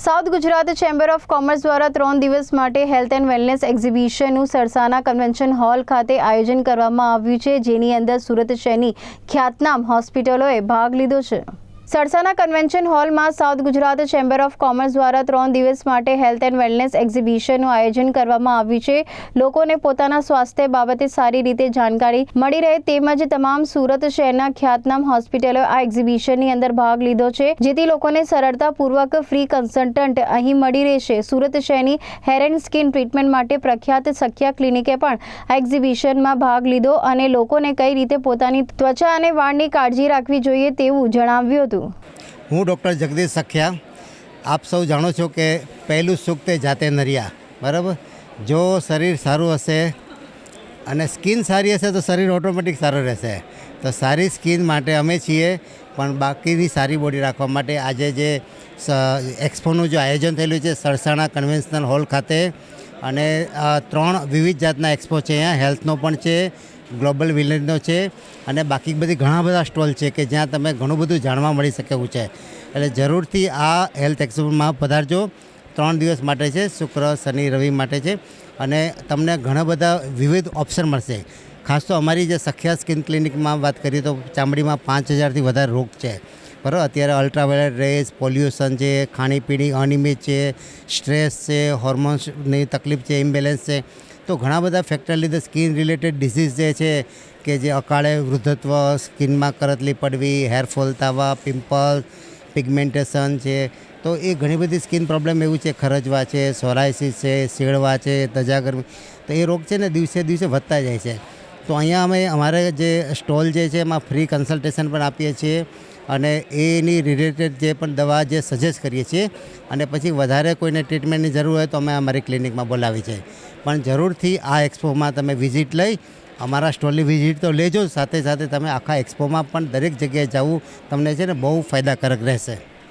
South Gujarat chamber of commerce દ્વારા ત્રણ દિવસ માટે હેલ્થ એન્ડ વેલનેસ એક્ઝિબિશનનું સરસાના કન્વેન્શન હોલ ખાતે આયોજન કરવામાં આવ્યું છે, જેની અંદર સુરત શહેરની ખ્યાતનામ હોસ્પિટલોએ ભાગ લીધો છે. સરસાના કન્વેન્શન હોલમાં south Gujarat chamber of commerce દ્વારા ત્રણ દિવસ માટે હેલ્થ એન્ડ વેલનેસ એક્ઝિબિશનનું આયોજન કરવામાં આવ્યું છે. લોકોને પોતાના સ્વાસ્થ્ય બાબતે સારી રીતે જાણકારી મળી રહે તેમજ તમામ સુરત શહેરના ખ્યાતનામ હોસ્પિટલો આ એક્ઝિબિશનની અંદર ભાગ લીધો છે, જેથી લોકોને સરળતાપૂર્વક ફ્રી કન્સલ્ટન્ટ અહીં મળી રહેશે. સુરત શહેરની હેર એન્ડ સ્કિન ટ્રીટમેન્ટ માટે પ્રખ્યાત સખ્યા ક્લિનિકે પણ આ એક્ઝિબિશનમાં ભાગ લીધો અને લોકોને કઈ રીતે પોતાની ત્વચા અને વાળની કાળજી રાખવી જોઈએ તેવું જણાવ્યું હતું. હું ડૉક્ટર જગદીશ સખ્યા. આપ સૌ જાણો છો કે પહેલું સુખ તે જાતે નરિયા. બરાબર? જો શરીર સારું હશે અને સ્કિન સારી હશે તો શરીર ઓટોમેટિક સારું રહેશે. તો સારી સ્કિન માટે અમે છીએ, પણ બાકીની સારી બોડી રાખવા માટે આજે જે એક્સપોનું જે આયોજન થયેલું છે સરસાણા કન્વેન્શનલ હોલ ખાતે અને ત્રણ વિવિધ જાતના એક્સપો છે અહીંયા. હેલ્થનો પણ છે ગ્લોબલ વિલેજનો છે અને બાકી બધી ઘણા બધા સ્ટોલ છે કે જ્યાં તમે ઘણું બધું જાણવા મળી શકે એવું છે. એટલે જરૂરથી આ હેલ્થ એક્સપોમાં પધારજો. ત્રણ દિવસ માટે છે, શુક્ર, શનિ, રવિ માટે છે અને તમને ઘણા બધા વિવિધ ઓપ્શન મળશે. ખાસ તો અમારી જે સખ્યા સ્કિન ક્લિનિકમાં વાત કરીએ તો ચામડીમાં પાંચ હજારથી વધારે રોગ છે. બરાબર? અત્યારે અલ્ટ્રાવાયોલેટ રેસ, પોલ્યુશન છે, ખાણીપીણી અનિયમિત છે, સ્ટ્રેસ છે, હોર્મોન્સની તકલીફ છે, ઇમ્બેલેન્સ છે. તો ઘણા બધા ફેક્ટર લીધે સ્કિન રિલેટેડ ડિસીઝ જે છે, કે જે અકાળે વૃદ્ધત્વ, સ્કિનમાં કરતલી પડવી હેરફોલ થવા પિમ્પલ પિગમેન્ટેશન છે, તો એ ઘણી બધી સ્કિન પ્રોબ્લેમ એવું છે, ખરજવા છે સોરાયસિસ છે શેળવા છે તજાગરમી તો એ રોગ છે ને દિવસે દિવસે વધતા જાય છે. તો અહીંયા અમે અમારે જે સ્ટોલ જે છે એમાં ફ્રી કન્સલ્ટેશન પણ આપીએ છીએ. અને એની રિલેટેડ જે પણ દવા જે સજેસ્ટ કરીએ છીએ, અને પછી વધારે કોઈને ટ્રીટમેન્ટની જરૂર હોય તો અમે અમારી ક્લિનિકમાં બોલાવી છે પણ જરૂરથી આ એક્સપોમાં તમે વિઝિટ લઈ, અમારા સ્ટોલની વિઝિટ તો લેજો, સાથે સાથે તમે આખા એક્સપોમાં પણ દરેક જગ્યાએ જવું તમને છે ને બહુ ફાયદાકારક રહેશે.